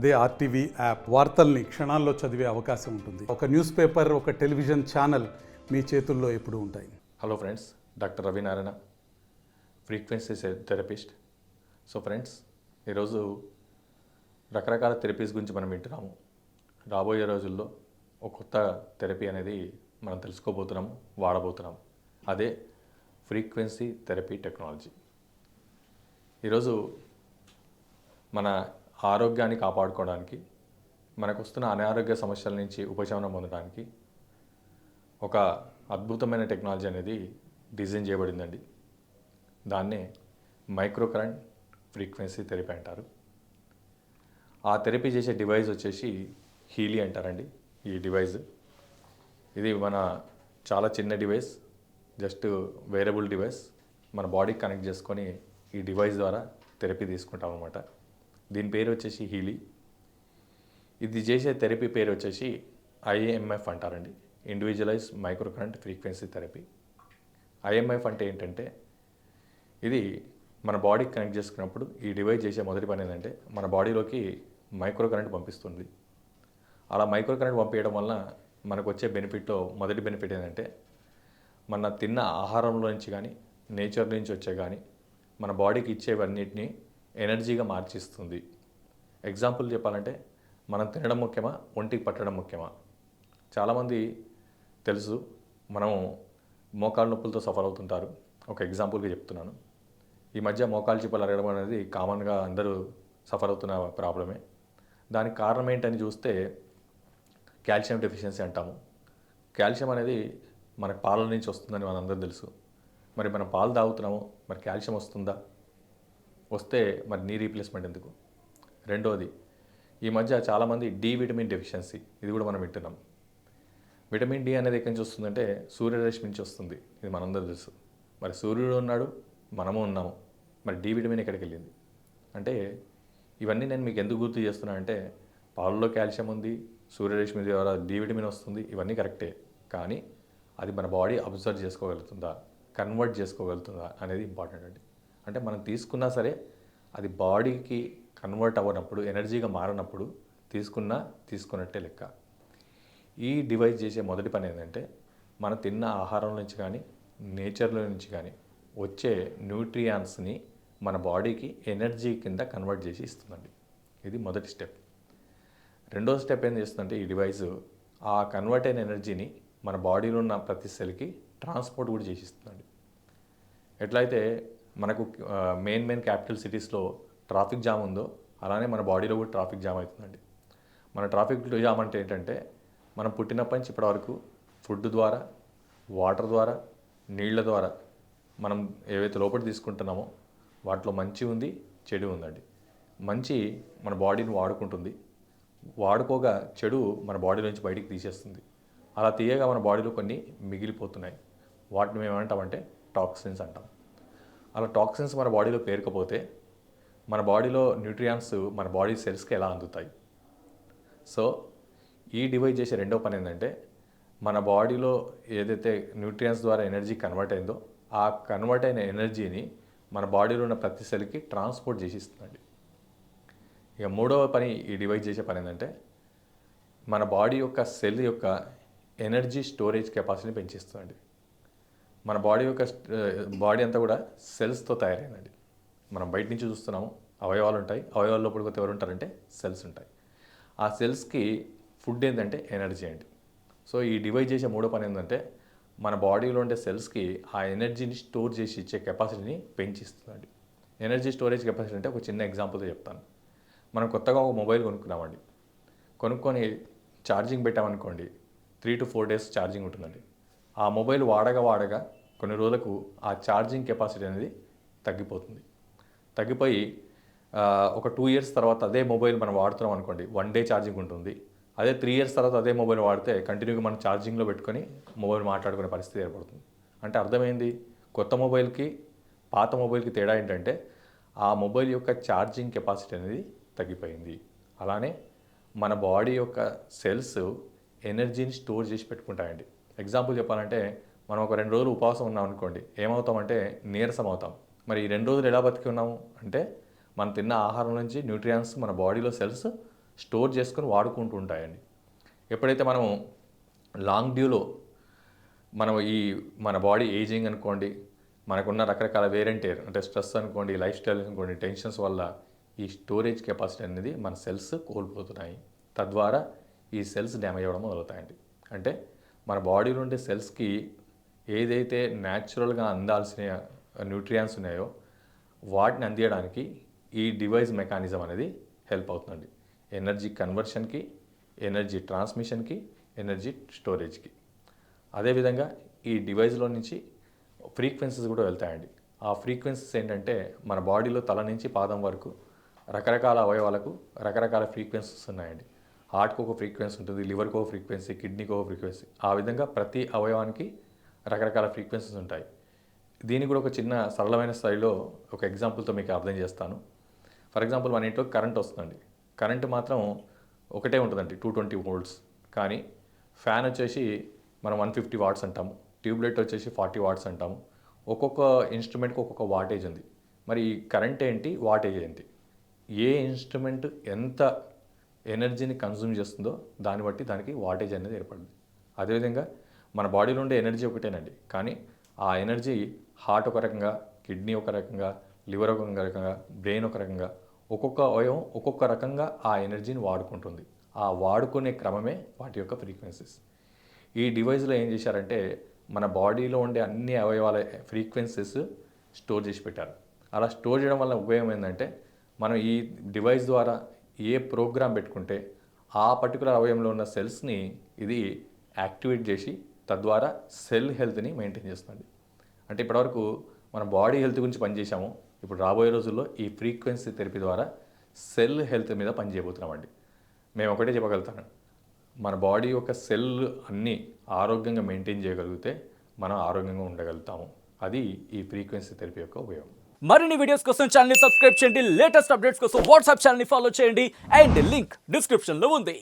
అదే RTV app వార్తల్ని క్షణాల్లో చదివే అవకాశం ఉంటుంది. ఒక న్యూస్ పేపర్ ఒక టెలివిజన్ ఛానల్ మీ చేతుల్లో ఎప్పుడు ఉంటాయి. Hello friends doctor Ravinarayana frequency therapist so friends ఈరోజు రకరకాల థెరపీస్ గురించి మనం వింటున్నాము. రాబోయే రోజుల్లో ఒక కొత్త థెరపీ అనేది మనం తెలుసుకోబోతున్నాము వాడబోతున్నాము. అదే ఫ్రీక్వెన్సీ థెరపీ టెక్నాలజీ ఈరోజు మన ఆరోగ్యాన్ని కాపాడుకోవడానికి మనకు వస్తున్న అనారోగ్య సమస్యల నుంచి ఉపశమనం పొందడానికి ఒక అద్భుతమైన టెక్నాలజీ అనేది డిజైన్ చేయబడిందండి. దాన్నే మైక్రో కరెంట్ ఫ్రీక్వెన్సీ థెరపీ అంటారు. ఆ థెరపీ చేసే డివైస్ వచ్చేసి హీలీ అంటారండి ఈ డివైస్ ఇది మన చాలా చిన్న డివైస్ జస్ట్ వేరబుల్ డివైస్ మన బాడీకి కనెక్ట్ చేసుకొని ఈ డివైస్ ద్వారా థెరపీ తీసుకుంటాం అనమాట దీని పేరు వచ్చేసి హీలీ. ఇది చేసే థెరపీ పేరు వచ్చేసి ఐఎంఎఫ్ అంటారండి. Individualise micro current frequency therapy IMF అంటే ఏంటంటే ఇది మన బాడీకి కనెక్ట్ చేసుకున్నప్పుడు ఈ డివైస్ చేసే మొదటి పని ఏంటంటే మన బాడీలోకి మైక్రో కరెంట్ పంపిస్తుంది. అలా మైక్రో కరెంట్ పంపించడం వలన మనకు వచ్చే బెనిఫిట్లో మొదటి బెనిఫిట్ ఏంటంటే మన తిన్న ఆహారంలో నుంచి కానీ నేచర్ నుంచి వచ్చే కానీ మన బాడీకి ఇచ్చేవన్నిటిని ఎనర్జీగా మార్చిస్తుంది. ఎగ్జాంపుల్ చెప్పాలంటే మనం తినడం ముఖ్యమా? ఒంటికి పట్టడం ముఖ్యమా? చాలామంది తెలుసు మనం మోకాళ్ళ నొప్పులతో సఫర్ అవుతుంటారు. ఒక ఎగ్జాంపుల్గా చెప్తున్నాను. ఈ మధ్య మోకాలు చిప్పలు అరగడం అనేది కామన్గా అందరూ సఫర్ అవుతున్న ప్రాబ్లమే. దానికి కారణం ఏంటని చూస్తే కాల్షియం డెఫిషియన్సీ అంటాము. కాల్షియం అనేది మన పాల నుంచి వస్తుందని మనందరూ తెలుసు. మరి మనం పాలు తాగుతున్నాము మరి కాల్షియం వస్తుందా? వస్తే మరి నీ రీప్లేస్మెంట్ ఎందుకు? రెండోది ఈ మధ్య చాలామంది డి విటమిన్ డెఫిషియన్సీ ఇది కూడా మనం వింటున్నాం. విటమిన్ డి అనేది ఎక్కడి నుంచి వస్తుందంటే సూర్యరశ్మి నుంచి వస్తుంది. ఇది మనందరూ తెలుసు. మరి సూర్యుడు ఉన్నాడు మనము ఉన్నాము. మరి డి విటమిన్ ఎక్కడికి వెళ్ళింది? అంటే ఇవన్నీ నేను మీకు ఎందుకు గుర్తు చేస్తున్నా అంటే పాలలో కాల్షియం ఉంది సూర్యరశ్మి ద్వారా డి విటమిన్ వస్తుంది ఇవన్నీ కరెక్టే. కానీ అది మన బాడీ అబ్జర్వ్ చేసుకోగలుగుతుందా? కన్వర్ట్ చేసుకోగలుగుతుందా? అనేది ఇంపార్టెంట్ అండి. అంటే మనం తీసుకున్నా సరే అది బాడీకి కన్వర్ట్ అవ్వనప్పుడు ఎనర్జీగా మారినప్పుడు తీసుకున్నా తీసుకున్నట్టే లెక్క. ఈ డివైస్ చేసే మొదటి పని ఏంటంటే మనం తిన్న ఆహారం నుంచి కానీ నేచర్లో నుంచి కానీ వచ్చే న్యూట్రియాన్స్ని మన బాడీకి ఎనర్జీ కింద కన్వర్ట్ చేసి ఇస్తుందండి. ఇది మొదటి స్టెప్. రెండో స్టెప్ ఏం చేస్తుందంటే ఈ డివైస్ ఆ కన్వర్ట్ అయిన ఎనర్జీని మన బాడీలో ఉన్న ప్రతి సెల్కి ట్రాన్స్పోర్ట్ కూడా చేసి ఇస్తుందండి. ఎట్లయితే మనకు మెయిన్ మెయిన్ క్యాపిటల్ సిటీస్లో ట్రాఫిక్ జామ్ ఉందో అలానే మన బాడీలో కూడా ట్రాఫిక్ జామ్ అవుతుందండి. మన ట్రాఫిక్ జామ్ అంటే ఏంటంటే మనం పుట్టినప్పటి నుంచి ఇప్పటివరకు ఫుడ్ ద్వారా వాటర్ ద్వారా నీళ్ళ ద్వారా మనం ఏవైతే లోపల తీసుకుంటున్నామో వాటిలో మంచి ఉంది చెడు ఉందండి. మంచి మన బాడీని వాడుకుంటుంది. వాడుకోగా చెడు మన బాడీ నుంచి బయటికి తీసేస్తుంది. అలా తీయగా మన బాడీలో కొన్ని మిగిలిపోతున్నాయి. వాటిని మేము ఏమంటామంటే టాక్సిన్స్ అంటాం. అలా టాక్సిన్స్ మన బాడీలో పేరుకపోతే మన బాడీలో న్యూట్రియాన్స్ మన బాడీ సెల్స్కి ఎలా అందుతాయి? సో ఈ డివైడ్ చేసే రెండో పని ఏంటంటే మన బాడీలో ఏదైతే న్యూట్రియన్స్ ద్వారా ఎనర్జీ కన్వర్ట్ అయిందో ఆ కన్వర్ట్ అయిన ఎనర్జీని మన బాడీలో ఉన్న ప్రతి సెల్కి ట్రాన్స్పోర్ట్ చేసి ఇస్తుందండి ఇక మూడవ పని ఈ డివైడ్ చేసే పని ఏంటంటే మన బాడీ యొక్క సెల్ యొక్క ఎనర్జీ స్టోరేజ్ కెపాసిటీని పెంచిస్తుందండి. మన బాడీ యొక్క బాడీ అంతా కూడా సెల్స్తో తయారైందండి. మనం బయట నుంచి చూస్తున్నాము అవయవాలు ఉంటాయి. అవయవాల లోపల కొత్త ఎవరు ఉంటారంటే సెల్స్ ఉంటాయి. ఆ సెల్స్కి ఫుడ్ ఏంటంటే ఎనర్జీ అండి. సో ఈ డివైడ్ చేసే మూడో పని ఏంటంటే మన బాడీలో ఉండే సెల్స్కి ఆ ఎనర్జీని స్టోర్ చేసి ఇచ్చే కెపాసిటీని పెంచిస్తుందండి. ఎనర్జీ స్టోరేజ్ కెపాసిటీ అంటే ఒక చిన్న ఎగ్జాంపుల్తో చెప్తాను. మనం కొత్తగా ఒక మొబైల్ కొనుక్కున్నామండి. కొనుక్కొని ఛార్జింగ్ పెట్టామనుకోండి three two four days charging ఉంటుందండి. ఆ మొబైల్ వాడగా వాడగా కొన్ని రోజులకు ఆ ఛార్జింగ్ కెపాసిటీ అనేది తగ్గిపోతుంది. తగ్గిపోయి ఒక టూ ఇయర్స్ తర్వాత అదే మొబైల్ మనం వాడుతున్నాం అనుకోండి వన్ డే ఛార్జింగ్ ఉంటుంది. అదే త్రీ ఇయర్స్ తర్వాత అదే మొబైల్ వాడితే కంటిన్యూగా మనం ఛార్జింగ్లో పెట్టుకొని మొబైల్ మాట్లాడుకునే పరిస్థితి ఏర్పడుతుంది. అంటే అర్థమైంది? కొత్త మొబైల్కి పాత మొబైల్కి తేడా ఏంటంటే ఆ మొబైల్ యొక్క ఛార్జింగ్ కెపాసిటీ అనేది తగ్గిపోయింది. అలానే మన బాడీ యొక్క సెల్స్ ఎనర్జీని స్టోర్ చేసి పెట్టుకుంటాయండి. ఎగ్జాంపుల్ చెప్పాలంటే మనం ఒక రెండు రోజులు ఉపవాసం ఉన్నాం అనుకోండి ఏమవుతామంటే నీరసం అవుతాం మరి ఈ రెండు రోజులు ఎలా బతికి ఉన్నాము అంటే మనం తిన్న ఆహారం నుంచి న్యూట్రియాన్స్ మన బాడీలో సెల్స్ స్టోర్ చేసుకొని వాడుకుంటూ ఉంటాయండి. ఎప్పుడైతే మనం లాంగ్ డ్యూలో మనం ఈ మన బాడీ ఏజింగ్ అనుకోండి మనకున్న రకరకాల వేరెంటేర్ అంటే స్ట్రెస్ అనుకోండి లైఫ్ స్టైల్ అనుకోండి టెన్షన్స్ వల్ల ఈ స్టోరేజ్ కెపాసిటీ అనేది మన సెల్స్ కోల్పోతున్నాయి. తద్వారా ఈ సెల్స్ డ్యామేజ్ అవ్వడం మొదలవుతాయండి. అంటే మన బాడీలో ఉండే సెల్స్కి ఏదైతే న్యాచురల్గా అందాల్సిన న్యూట్రియాన్స్ ఉన్నాయో వాటిని అందియడానికి ఈ డివైస్ మెకానిజం అనేది హెల్ప్ అవుతుందండి. ఎనర్జీ కన్వర్షన్కి ఎనర్జీ ట్రాన్స్మిషన్కి ఎనర్జీ స్టోరేజ్కి అదేవిధంగా ఈ డివైస్లో నుంచి ఫ్రీక్వెన్సీస్ కూడా వెళ్తాయండి. ఆ ఫ్రీక్వెన్సీస్ ఏంటంటే మన బాడీలో తల నుంచి పాదం వరకు రకరకాల అవయవాలకు రకరకాల ఫ్రీక్వెన్సీస్ ఉన్నాయండి. హార్ట్కి ఒక ఫ్రీక్వెన్సీ ఉంటుంది లివర్కి ఒక ఫ్రీక్వెన్సీ కిడ్నీకి ఒక ఫ్రీక్వెన్సీ ఆ విధంగా ప్రతి అవయవానికి రకరకాల ఫ్రీక్వెన్సీస్ ఉంటాయి. దీన్ని కూడా ఒక చిన్న సరళమైన స్థాయిలో ఒక ఎగ్జాంపుల్తో మీకు అర్థం చేస్తాను. ఫర్ ఎగ్జాంపుల్ మన ఇంట్లో కరెంట్ వస్తుందండి. కరెంట్ మాత్రం ఒకటే ఉంటుందండి టూ ట్వంటీ వోల్ట్స్ కానీ ఫ్యాన్ వచ్చేసి మనం వన్ ఫిఫ్టీ వాట్స్ అంటాము. ట్యూబ్లైట్ వచ్చేసి ఫార్టీ వాట్స్ అంటాము. ఒక్కొక్క ఇన్స్ట్రుమెంట్కి ఒక్కొక్క వాటేజ్ ఉంది. మరి ఈ కరెంట్ ఏంటి? వాటేజ్ ఏంటి? ఏ ఇన్స్ట్రుమెంట్ ఎంత ఎనర్జీని కన్జ్యూమ్ చేస్తుందో దాన్ని బట్టి దానికి వాటేజ్ అనేది ఏర్పడింది అదేవిధంగా మన బాడీలో ఉండే ఎనర్జీ ఒకటేనండి. కానీ ఆ ఎనర్జీ హార్ట్ ఒక రకంగా కిడ్నీ ఒక రకంగా లివర్ ఒక రకంగా బ్రెయిన్ ఒక రకంగా ఒక్కొక్క అవయవం ఒక్కొక్క రకంగా ఆ ఎనర్జీని వాడుకుంటుంది. ఆ వాడుకునే క్రమమే వాటి యొక్క ఫ్రీక్వెన్సీస్. ఈ డివైస్లో ఏం చేశారంటే మన బాడీలో ఉండే అన్ని అవయవాల ఫ్రీక్వెన్సీస్ స్టోర్ చేసి పెట్టారు. అలా స్టోర్ చేయడం వల్ల ఉపయోగం ఏంటంటే మనం ఈ డివైస్ ద్వారా ఏ ప్రోగ్రామ్ పెట్టుకుంటే ఆ పర్టికులర్ అవయవంలో ఉన్న సెల్స్ని ఇది యాక్టివేట్ చేసి తద్వారా సెల్ హెల్త్ని మెయింటైన్ చేస్తుంది. అంటే ఇప్పటివరకు మన బాడీ హెల్త్ గురించి పనిచేసాము ఇప్పుడు రాబోయే రోజుల్లో ఈ ఫ్రీక్వెన్సీ థెరపీ ద్వారా సెల్ హెల్త్ మీద పనిచేయబోతున్నామండి మేము ఒకటే చెప్పగలుగుతాను. మన బాడీ యొక్క సెల్ అన్నీ ఆరోగ్యంగా మెయింటైన్ చేయగలిగితే మనం ఆరోగ్యంగా ఉండగలుగుతాము. అది ఈ ఫ్రీక్వెన్సీ థెరపీ యొక్క ఉపయోగం. మరిన్ని వీడియోస్ కోసం ఛానల్ సబ్స్క్రైబ్ చేయండి. లేటెస్ట్ అప్డేట్స్ కోసం వాట్సాప్ ఛానల్ని ఫాలో చేయండి. అండ్ లింక్ డిస్క్రిప్షన్లో ఉంది.